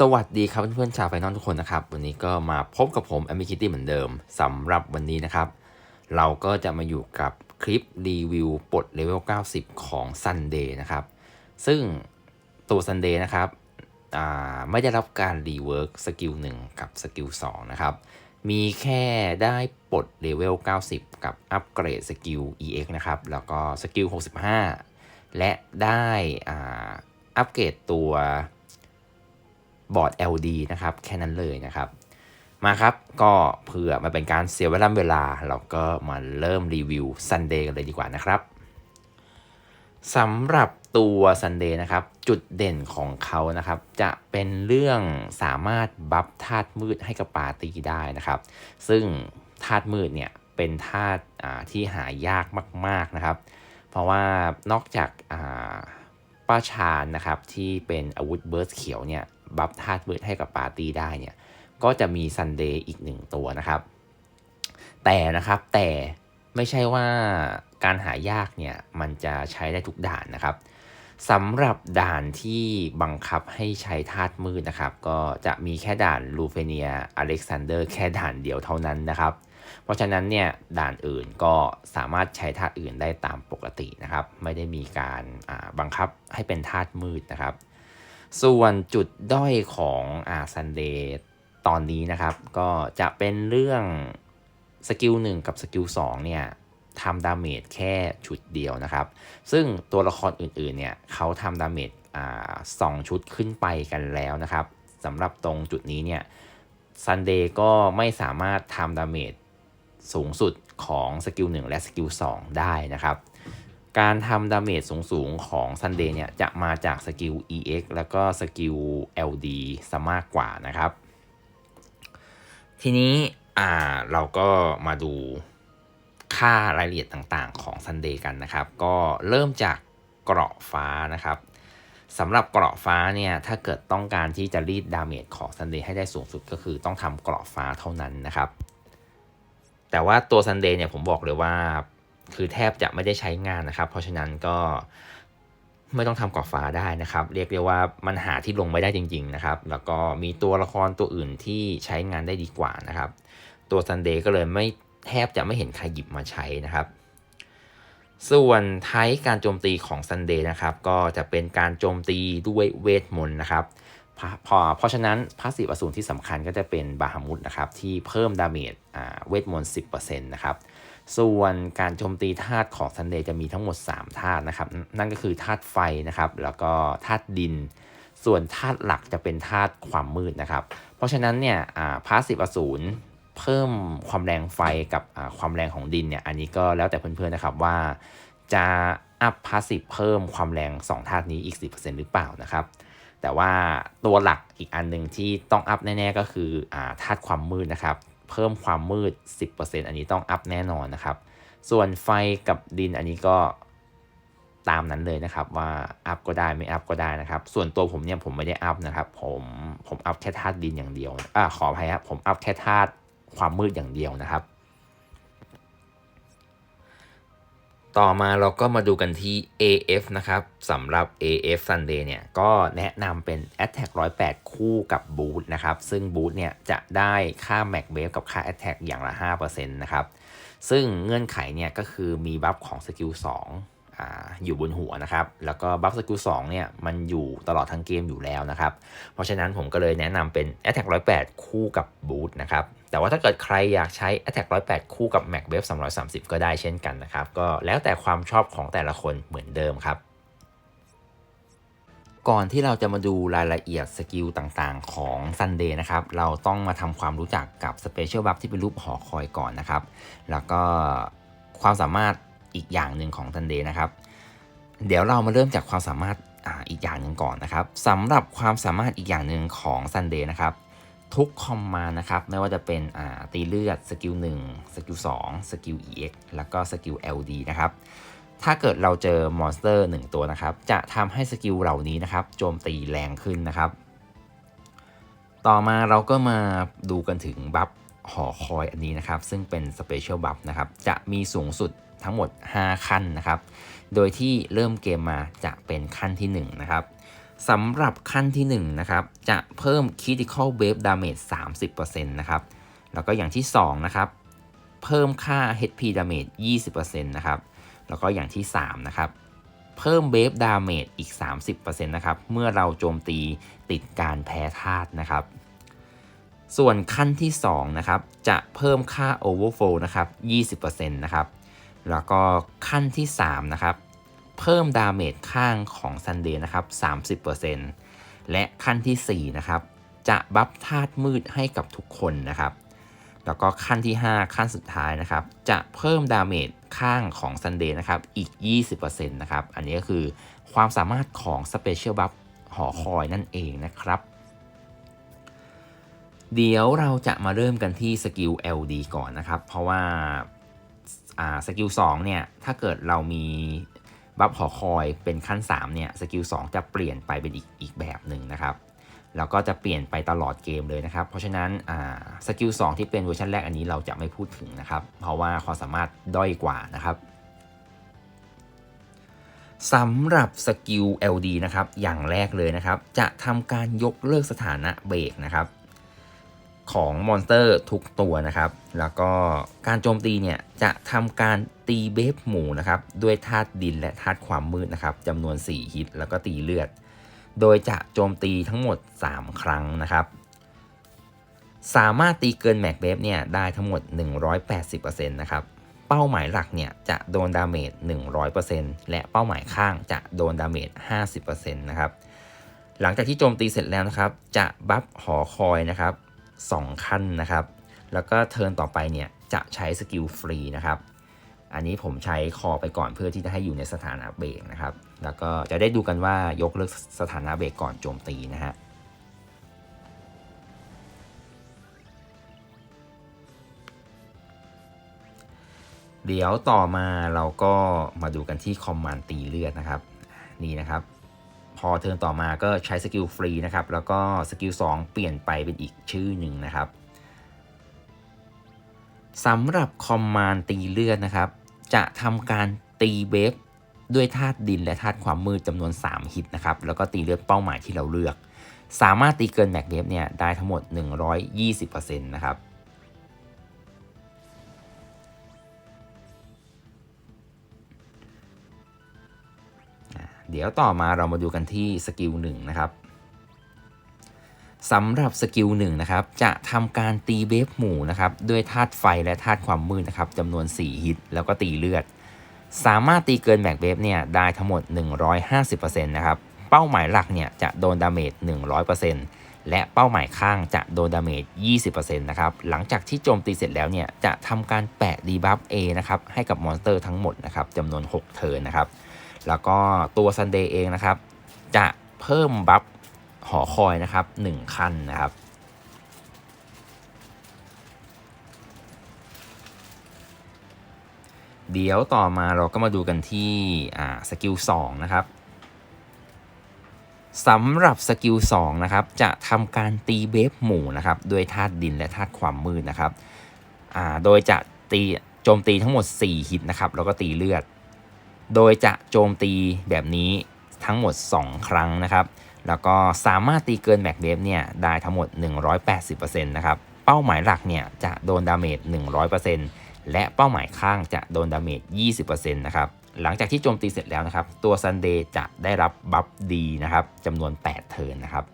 สวัสดีครับเพื่อนๆชาวไฟนอลทุกคนนะครับ วันนี้ก็มาพบกับผมแอมมิคิตี้เหมือนเดิมสำหรับวันนี้นะครับ เราก็จะมาอยู่กับคลิปรีวิวปลดเลเวล 90 ของ Sunday นะครับ ซึ่งตัว Sunday นะครับไม่ได้รับการรีเวิร์กสกิล1กับสกิล2นะครับ มีแค่ได้ปลดเลเวล 90 กับอัปเกรดสกิล EX นะครับ แล้วก็สกิล 65 และได้อัปเกรดตัว บอร์ด LD นะครับแค่นั้นเลยนะครับ มาครับก็เพื่อมาเป็นการเสียเวลาเวลา เราก็มาเริ่มรีวิว Sunday กันเลยดีกว่านะครับสำหรับตัว Sunday นะครับ จุดเด่นของเขานะครับ จะเป็นเรื่องสามารถบัฟธาตุมืดให้กับปาร์ตี้ได้นะครับ ซึ่งธาตุมืดเนี่ยเป็นธาตุที่หายากมาก ๆนะครับ เพราะว่านอกจากป้าชานนะครับที่เป็นอาวุธเบิร์สเขียวเนี่ย บัฟธาตุมืดให้กับปาร์ตี้ได้เนี่ยก็จะมีซันเดย์อีกหนึ่งตัวนะครับ แต่นะครับแต่ไม่ใช่ว่าการหายากเนี่ยมันจะใช้ได้ทุกด่านนะครับสำหรับด่านที่บังคับให้ใช้ธาตุมืดนะครับ ก็จะมีแค่ด่านลูเฟเนียอเล็กซานเดอร์แค่ด่านเดียวเท่านั้นนะครับ เพราะฉะนั้นเนี่ยด่านอื่นก็สามารถใช้ธาตุอื่นได้ตามปกตินะครับ ไม่ได้มีการบังคับให้เป็นธาตุมืดนะครับ ส่วนจุดด้อยของอาซันเดย์ตอนนี้นะครับ ก็จะเป็นเรื่องสกิล1กับสกิล2เนี่ยทำดาเมจแค่ชุดเดียวนะครับ ซึ่งตัวละครอื่นๆเนี่ยเขาทำดาเมจสองชุดขึ้นไปกันแล้วนะครับสำหรับตรงจุดนี้เนี่ยซันเดย์ก็ไม่สามารถทำดาเมจสูงสุดของสกิล1และสกิล2ได้นะครับ การทำดาเมจสูงๆ ของ Sunday เนี่ย จะมาจากสกิล EX แล้วก็สกิล LD ซะมากกว่านะครับ ทีนี้อ่าเราก็มาดูค่ารายละเอียดต่างๆ ของ Sunday กันนะครับ ก็เริ่มจากเกราะฟ้านะครับสำหรับเกราะฟ้าเนี่ย ถ้าเกิดต้องการที่จะรีดดาเมจของ Sunday ให้ได้สูงสุดก็คือต้องทำเกราะฟ้าเท่านั้นนะครับ แต่ว่าตัว Sunday เนี่ยผมบอกเลยว่า คือแทบจะไม่ได้ใช้งานนะครับ เพราะฉะนั้นก็ไม่ต้องทำกรอบฟ้าได้นะครับ เรียกได้ว่ามันหาที่ลงไม่ได้จริง ๆนะครับ แล้วก็มีตัวละครตัวอื่นที่ใช้งานได้ดีกว่านะครับ ตัว Sunday ก็เลยไม่แทบจะไม่เห็นใครหยิบมาใช้นะครับส่วนไทป์การโจมตีของ Sunday นะครับ ก็จะเป็นการโจมตีด้วยเวทมนต์นะครับพอเพราะฉะนั้นพาสซีฟอสูรที่สำคัญก็จะเป็นบาฮามุดนะครับ ที่เพิ่มดาเมจเวทมนต์ 10%นะครับ ส่วนการโจมตีธาตุของซันเดย์จะมีทั้งหมด 3 ธาตุนะครับ นั่นก็คือธาตุไฟนะครับ แล้วก็ธาตุดิน ส่วนธาตุหลักจะเป็นธาตุความมืดนะครับ เพราะฉะนั้นเนี่ยพาสซีฟอสูรเพิ่มความแรงไฟกับความแรงของดินเนี่ย อันนี้ก็แล้วแต่เพื่อนๆนะครับว่าจะอัพพาสซีฟเพิ่มความแรง 2 ธาตุนี้อีก 10%หรือเปล่านะครับ แต่ว่าตัวหลักอีกอันหนึ่งที่ต้องอัพแน่ๆก็คือธาตุความมืดนะครับ เพิ่มความมืด 10%อันนี้ต้องอัพแน่นอนนะครับ ส่วนไฟกับดินอันนี้ก็ตามนั้นเลยนะครับว่าอัพก็ได้ไม่อัพก็ได้นะครับ ส่วนตัวผมเนี่ยผมไม่ได้อัพนะครับ ผมผมอัพแค่ธาตุดินอย่างเดียวอ่าขออภัยครับผมอัพแค่ธาตุความมืดอย่างเดียวนะครับ ต่อมาเราก็มาดูกันที่ AF นะครับสำหรับ AF Sunday เนี่ยก็แนะนำเป็น Attack 108 คู่กับ Boot นะครับ ซึ่ง Boot เนี่ยจะได้ค่า Max Wave กับค่า Attack อย่างละ 5%นะครับ ซึ่งเงื่อนไขเนี่ยก็คือมีบัฟของสกิล2ออยู่บนหัวนะครับ แล้วก็บัฟสกิล2เนี่ยมันอยู่ตลอดทั้งเกมอยู่แล้วนะครับ เพราะฉะนั้นผมก็เลยแนะนำเป็น Attack 108 คู่กับ Boot นะครับ แต่ว่าถ้าเกิดใครอยากใช้ Attack 108 คู่กับ Max Wave 330 ก็ได้เช่นกันนะครับ ก็แล้วแต่ความชอบของแต่ละคนเหมือนเดิมครับ ก่อนที่เราจะมาดูรายละเอียดสกิลต่างๆของ Sunday นะครับ เราต้องมาทำความรู้จักกับ Special Buff ที่เป็นรูปหอคอยก่อนนะครับ แล้วก็ความสามารถอีกอย่างหนึ่งของ Sunday นะครับ เดี๋ยวเรามาเริ่มจากความสามารถออีกอย่างหนึ่งก่อนนะครับสำหรับความสามารถอีกอย่างหนึ่งของ Sunday นะครับ ทุกคอมมานะครับ ไม่ว่าจะเป็นตีเลือดสกิล1สกิล2สกิล EX แล้วก็สกิล LD นะครับ ถ้าเกิดเราเจอมอนสเตอร์ 1 ตัวนะครับ จะทำให้สกิลเหล่านี้นะครับโจมตีแรงขึ้นนะครับ ต่อมาเราก็มาดูกันถึงบัฟหอคอยอันนี้นะครับ ซึ่งเป็นสเปเชียลบัฟนะครับ จะมีสูงสุดทั้งหมด 5 ขั้นนะครับ โดยที่เริ่มเกมมาจะเป็นขั้นที่ 1 นะครับ สำหรับขั้นที่1นะครับจะเพิ่ม Critical Wave Damage 30%นะครับแล้วก็อย่างที่2นะครับเพิ่มค่า HP Damage 20%นะครับแล้วก็อย่างที่3นะครับเพิ่ม Wave Damage อีก 30%นะครับเมื่อเราโจมตีติดการแพ้ธาตุนะครับส่วนขั้นที่2นะครับจะเพิ่มค่า Overflow นะครับ 20%นะครับแล้วก็ขั้นที่3นะครับ เพิ่มดาเมจข้างของ Sunday นะครับ 30%และขั้นที่ 4 นะครับ จะบัฟธาตุมืดให้กับทุกคนนะครับ แล้วก็ขั้นที่ 5 ขั้นสุดท้ายนะครับ จะเพิ่มดาเมจข้างของ Sunday นะครับ อีก 20%นะครับ อันนี้ก็คือความสามารถของ Special Buff หอคอยนั่นเองนะครับ เดี๋ยวเราจะมาเริ่มกันที่สกิล LD ก่อนนะครับ เพราะว่าสกิล2เนี่ย ถ้าเกิดเรามี บัฟหอคอยเป็นขั้น3เนี่ยสกิล2จะเปลี่ยนไปเป็นอีกอีกแบบหนึ่งนะครับแล้วก็จะเปลี่ยนไปตลอดเกมเลยนะครับ เพราะฉะนั้นสกิล2ที่เป็นเวอร์ชันแรกอันนี้เราจะไม่พูดถึงนะครับ เพราะว่าความสามารถด้อยกว่านะครับสำหรับสกิล LD นะครับ อย่างแรกเลยนะครับ จะทำการยกเลิกสถานะเบรกนะครับ ของมอนสเตอร์ทุกตัวนะครับ แล้วก็การโจมตีเนี่ยจะทำการตีเบฟหมูนะครับด้วยธาตุดินและธาตุความมืดนะครับจำนวน 4 ฮิตแล้วก็ตีเลือด โดยจะโจมตีทั้งหมด 3 ครั้งนะครับ สามารถตีเกินแม็กเบฟเนี่ยได้ทั้งหมด 180%นะครับเป้าหมายหลักเนี่ยจะโดนดาเมจ 100%และเป้าหมายข้างจะโดนดาเมจ 50%นะครับหลังจากที่โจมตีเสร็จแล้วนะครับ จะบัฟหอคอยนะครับ 2 ขั้นนะครับ แล้วก็เทิร์นต่อไปเนี่ยจะใช้สกิลฟรีนะครับ อันนี้ผมใช้คอไปก่อนเพื่อที่จะให้อยู่ในสถานะเบรกนะครับ แล้วก็จะได้ดูกันว่ายกเลิกสถานะเบรกก่อนโจมตีนะฮะเดี๋ยวต่อมาเราก็มาดูกันที่คอมมานด์ตีเลือดนะครับ นี่นะครับ อเทิร์นต่อมาก็ใช้สกิลฟรีนะครับ แล้วก็สกิล2เปลี่ยนไปเป็นอีกชื่อหนึ่งนะครับสำหรับคอมมานด์ตีเลือดนะครับ จะทำการตีเบฟด้วยธาตุดินและธาตุความมืดจำนวน 3 ฮิตนะครับ แล้วก็ตีเลือดเป้าหมายที่เราเลือก สามารถตีเกินแม็กเบฟเนี่ยได้ทั้งหมด 120%นะครับ เดี๋ยวต่อมาเรามาดูกันที่สกิลหนึ่งนะครับสำหรับสกิลหนึ่งนะครับ จะทำการตีเบฟหมู่นะครับ ด้วยธาตุไฟและธาตุความมืดนะครับจำนวน 4 ฮิต แล้วก็ตีเลือด สามารถตีเกินแม็กเบฟเนี่ยได้ทั้งหมด 150%นะครับ เป้าหมายหลักเนี่ยจะโดนดาเมจ 100%และเป้าหมายข้างจะโดนดาเมจ 20%นะครับ หลังจากที่โจมตีเสร็จแล้วเนี่ยจะทำการแปะดีบัฟ A นะครับให้กับมอนสเตอร์ทั้งหมดนะครับจำนวน 6 เทิร์นนะครับ แล้วก็ตัวซันเดย์เองนะครับ จะเพิ่มบัฟหอคอยนะครับ1ขั้นนะครับเดี๋ยวต่อมาเราก็มาดูกันที่สกิล2นะครับสำหรับสกิล2นะครับจะทำการตีเบฟหมู่นะครับด้วยธาตุดินและธาตุความมืดนะครับโดยจะตีโจมตีทั้งหมด 4 ฮิตนะครับแล้วก็ตีเลือด โดยจะโจมตีแบบนี้ทั้งหมด 2 ครั้งนะครับ แล้วก็สามารถตีเกินแม็กเบฟเนี่ยได้ทั้งหมด 180%นะครับ เป้าหมายหลักเนี่ยจะโดนดาเมจ 100%และเป้าหมายข้างจะโดนดาเมจ 20%นะครับ หลังจากที่โจมตีเสร็จแล้วนะครับ ตัวซันเดย์จะได้รับบัฟดีนะครับจำนวน 8 เทิร์นนะครับ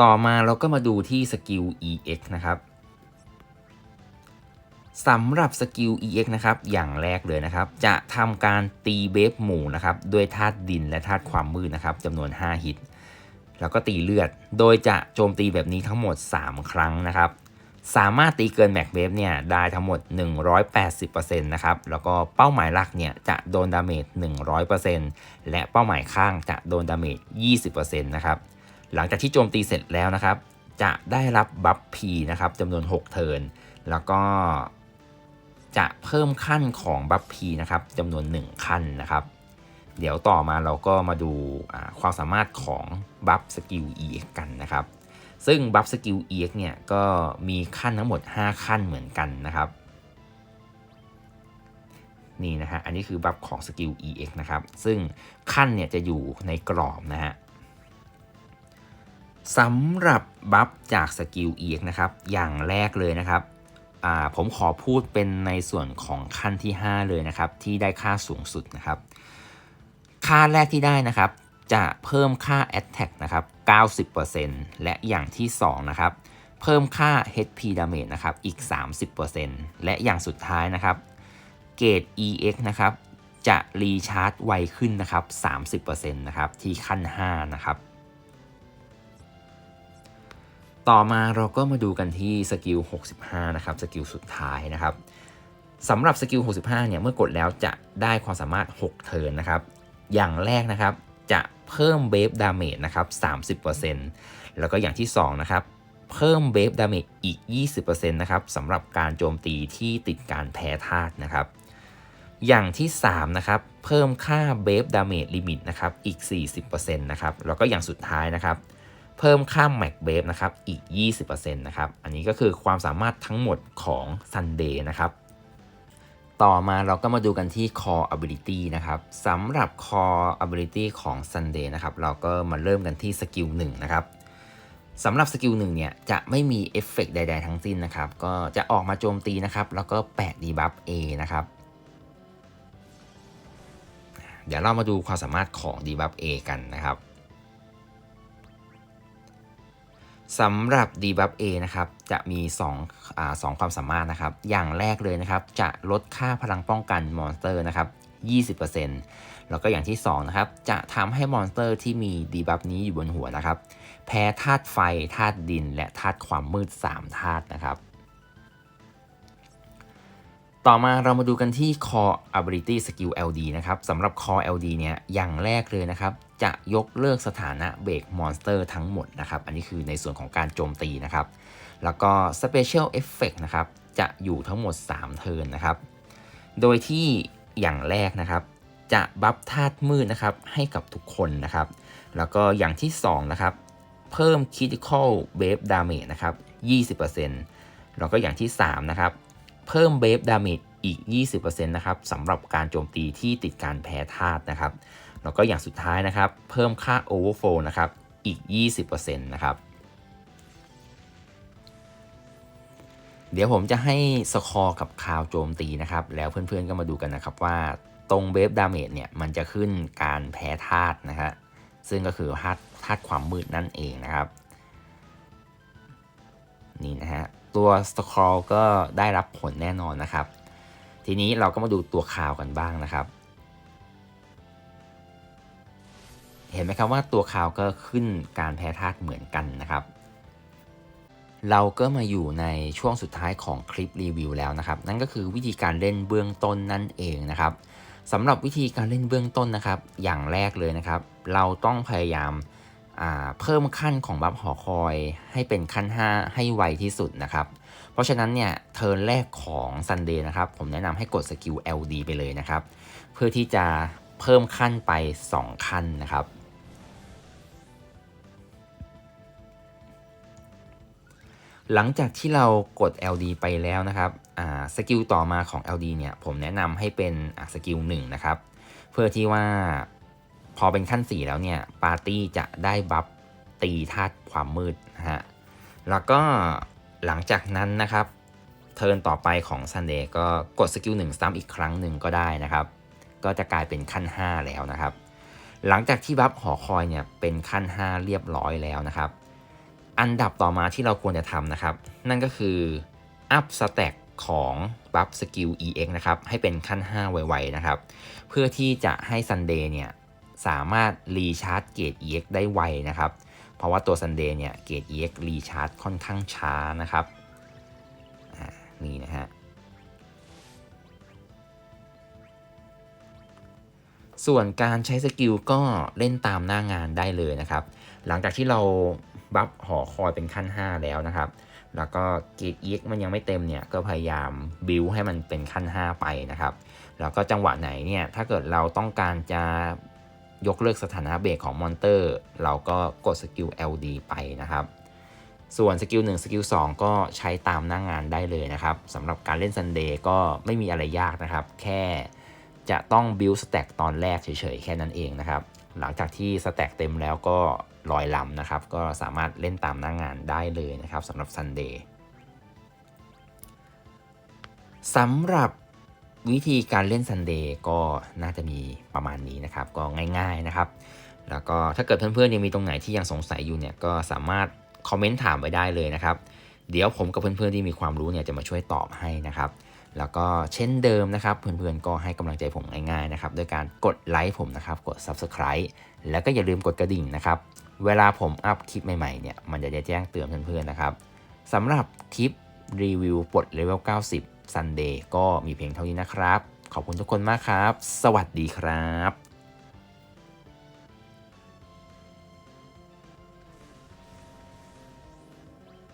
ต่อมาเราก็มาดูที่สกิล EX นะครับสำหรับสกิล EX นะครับ อย่างแรกเลยนะครับ จะทำการตีเบฟหมู่นะครับ ด้วยธาตุดินและธาตุความมืดนะครับจำนวน 5 ฮิต แล้วก็ตีเลือด โดยจะโจมตีแบบนี้ทั้งหมด 3 ครั้งนะครับ สามารถตีเกินแม็กเบฟเนี่ยได้ทั้งหมด 180%นะครับ แล้วก็เป้าหมายหลักเนี่ยจะโดนดาเมจ 100%และเป้าหมายข้างจะโดนดาเมจ 20%นะครับ หลังจากที่โจมตีเสร็จแล้วนะครับ จะได้รับบัฟพีนะครับจำนวน 6 เทิร์นแล้วก็จะเพิ่มขั้นของบัฟพีนะครับจำนวน 1 ขั้นนะครับ เดี๋ยวต่อมาเราก็มาดูความสามารถของบัฟสกิล EX กันนะครับ ซึ่งบัฟสกิล EX เนี่ยก็มีขั้นทั้งหมด 5 ขั้นเหมือนกันนะครับนี่นะฮะ อันนี้คือบัฟของสกิล EX นะครับ ซึ่งขั้นเนี่ยจะอยู่ในกรอบนะฮะ สำหรับบัฟจากสกิล EX นะครับ อย่างแรกเลยนะครับผมขอพูดเป็นในส่วนของขั้นที่ 5 เลยนะครับ ที่ได้ค่าสูงสุดนะครับ ค่าแรกที่ได้นะครับ จะเพิ่มค่า Attack นะครับ 90%และอย่างที่ 2 นะครับ เพิ่มค่า HP Damage นะครับ อีก 30%และอย่างสุดท้ายนะครับ เกรด EX นะครับ จะรีชาร์จไวขึ้นนะครับ 30%นะครับ ที่ขั้น 5 นะครับ ต่อมาเราก็มาดูกันที่สกิล 65 นะครับ สกิลสุดท้ายนะครับสำหรับสกิล 65 เนี่ย เมื่อกดแล้วจะได้ความสามารถ 6 เทิร์นนะครับ อย่างแรกนะครับ จะเพิ่มเบฟดาเมจนะครับ 30%แล้วก็อย่างที่ 2 นะครับ เพิ่มเบฟดาเมจอีก 20%นะครับสำหรับการโจมตีที่ติดการแพ้ธาตุนะครับ อย่างที่ 3 นะครับ เพิ่มค่าเบฟดาเมจลิมิตนะครับ อีก 40%นะครับ แล้วก็อย่างสุดท้ายนะครับ เพิ่มค่าแม็กเบฟนะครับอีก 20%นะครับอันนี้ก็คือความสามารถทั้งหมดของ Sunday นะครับต่อมาเราก็มาดูกันที่ Core Ability นะครับสำหรับ Core Ability ของ Sunday นะครับเราก็มาเริ่มกันที่สกิล1นะครับสำหรับสกิล1เนี่ยจะไม่มีเอฟเฟกใด ๆ ทั้งสิ้นนะครับ ก็จะออกมาโจมตีนะครับ แล้วก็แปะดีบัฟ A นะครับเดี๋ยวเรามาดูความสามารถของดีบัฟ A กันนะครับ สำหรับ debuff A นะครับ จะมี2อ่า2ความสามารถนะครับ อย่างแรกเลยนะครับ จะลดค่าพลังป้องกันมอนสเตอร์นะครับ 20%แล้วก็อย่างที่2นะครับ จะทำให้มอนสเตอร์ที่มี debuff นี้อยู่บนหัวนะครับ แพ้ธาตุไฟ ธาตุดิน และธาตุความมืด 3 ธาตุนะครับ ต่อมาเรามาดูกันที่ Core Ability Skill LD นะครับสำหรับ Core LD เนี่ยอย่างแรกเลยนะครับ จะยกเลิกสถานะเบรกมอนสเตอร์ทั้งหมดนะครับ อันนี้คือในส่วนของการโจมตีนะครับ แล้วก็ Special Effect นะครับ จะอยู่ทั้งหมด 3 เทิร์นนะครับ โดยที่อย่างแรกนะครับ จะบัฟธาตุมืดนะครับให้กับทุกคนนะครับ แล้วก็อย่างที่ 2 นะครับ เพิ่ม Critical Wave Damage นะครับ 20%แล้วก็อย่างที่ 3 นะครับ เพิ่มเบฟดาเมจอีก 20%นะครับสำหรับการโจมตีที่ติดการแพ้ธาตุนะครับ แล้วก็อย่างสุดท้ายนะครับ เพิ่มค่า Overflow นะครับอีก 20%นะครับ เดี๋ยวผมจะให้สคอร์กับคาวโจมตีนะครับ แล้วเพื่อนๆก็มาดูกันนะครับว่าตรงเบฟดาเมจเนี่ย มันจะขึ้นการแพ้ธาตุนะฮะซึ่งก็คือธาตุธาตุความมืดนั่นเองนะครับ นี่นะฮะ ตัวสครอลก็ได้รับผลแน่นอนนะครับ ทีนี้เราก็มาดูตัวข่าวกันบ้างนะครับ เห็นไหมครับว่าตัวข่าวก็ขึ้นการแพ้ธาตุเหมือนกันนะครับ เราก็มาอยู่ในช่วงสุดท้ายของคลิปรีวิวแล้วนะครับ นั่นก็คือวิธีการเล่นเบื้องต้นนั่นเองนะครับสำหรับวิธีการเล่นเบื้องต้นนะครับ อย่างแรกเลยนะครับ เราต้องพยายาม เพิ่มขั้นของบัฟหอคอยให้เป็นขั้น 5 ให้ไวที่สุดนะครับ เพราะฉะนั้นเนี่ยเทิร์นแรกของ Sunday นะครับ ผมแนะนำให้กดสกิล LD ไปเลยนะครับ เพื่อที่จะเพิ่มขั้นไป 2 ขั้นนะครับ หลังจากที่เรากด LD ไปแล้วนะครับสกิลต่อมาของ LD เนี่ยผมแนะนำให้เป็นสกิล1นะครับ เพื่อที่ว่า พอเป็นขั้น 4 แล้วเนี่ยปาร์ตี้จะได้บัฟตีธาตุความมืดนะฮะแล้วก็หลังจากนั้นนะครับ เทิร์นต่อไปของ Sunday ก็กดสกิล1ซ้ำอีกครั้งหนึ่งก็ได้นะครับ ก็จะกลายเป็นขั้น 5 แล้วนะครับ หลังจากที่บัฟหอคอยเนี่ยเป็นขั้น 5 เรียบร้อยแล้วนะครับ อันดับต่อมาที่เราควรจะทำนะครับ นั่นก็คืออัพสแต็กของบัฟสกิล EX นะครับ ให้เป็นขั้น 5 ไวๆนะครับ เพื่อที่จะให้ Sunday เนี่ย สามารถรีชาร์จเกต EX ได้ไวนะครับ เพราะว่าตัว Sunday เนี่ยเกต EX รีชาร์จค่อนข้างช้านะครับนี่นะฮะส่วนการใช้สกิลก็เล่นตามหน้างานได้เลยนะครับ หลังจากที่เราบัฟหอคอยเป็นขั้น 5 แล้วนะครับ แล้วก็เกต EX มันยังไม่เต็มเนี่ยก็พยายามบิวให้มันเป็นขั้น 5 ไปนะครับ แล้วก็จังหวะไหนเนี่ยถ้าเกิดเราต้องการจะ ยกเลิกสถานะเบรกของมอนเตอร์ เราก็กดสกิล LD ไปนะครับ ส่วนสกิล1สกิล2ก็ใช้ตามหน้างงานได้เลยนะครับสำหรับการเล่นซันเดย์ก็ไม่มีอะไรยากนะครับ แค่จะต้อง build stack ตอนแรกเฉยๆ แค่นั้นเองนะครับ หลังจากที่ stack เต็มแล้วก็ลอยลำนะครับ ก็สามารถเล่นตามหน้างานได้เลยนะครับสำหรับ Sunday สำหรับ วิธีการเล่น Sunday ก็น่าจะมีประมาณนี้นะครับ ก็ง่ายๆนะครับ แล้วก็ถ้าเกิดเพื่อนๆยังมีตรงไหนที่ยังสงสัยอยู่เนี่ยก็สามารถคอมเมนต์ถามไว้ได้เลยนะครับ เดี๋ยวผมกับเพื่อนๆที่มีความรู้เนี่ยจะมาช่วยตอบให้นะครับ แล้วก็เช่นเดิมนะครับ เพื่อนๆก็ให้กำลังใจผมง่ายๆนะครับด้วยการกดไลค์ผมนะครับ กด Subscribe แล้วก็อย่าลืมกดกระดิ่งนะครับ เวลาผมอัพคลิปใหม่ๆเนี่ยมันจะได้แจ้งเตือนเพื่อนๆนะครับสำหรับคลิปรีวิวปลดเลเวล90 Sunday ก็มีเพียงเท่านี้นะครับ ขอบคุณทุกคนมากครับ สวัสดีครับ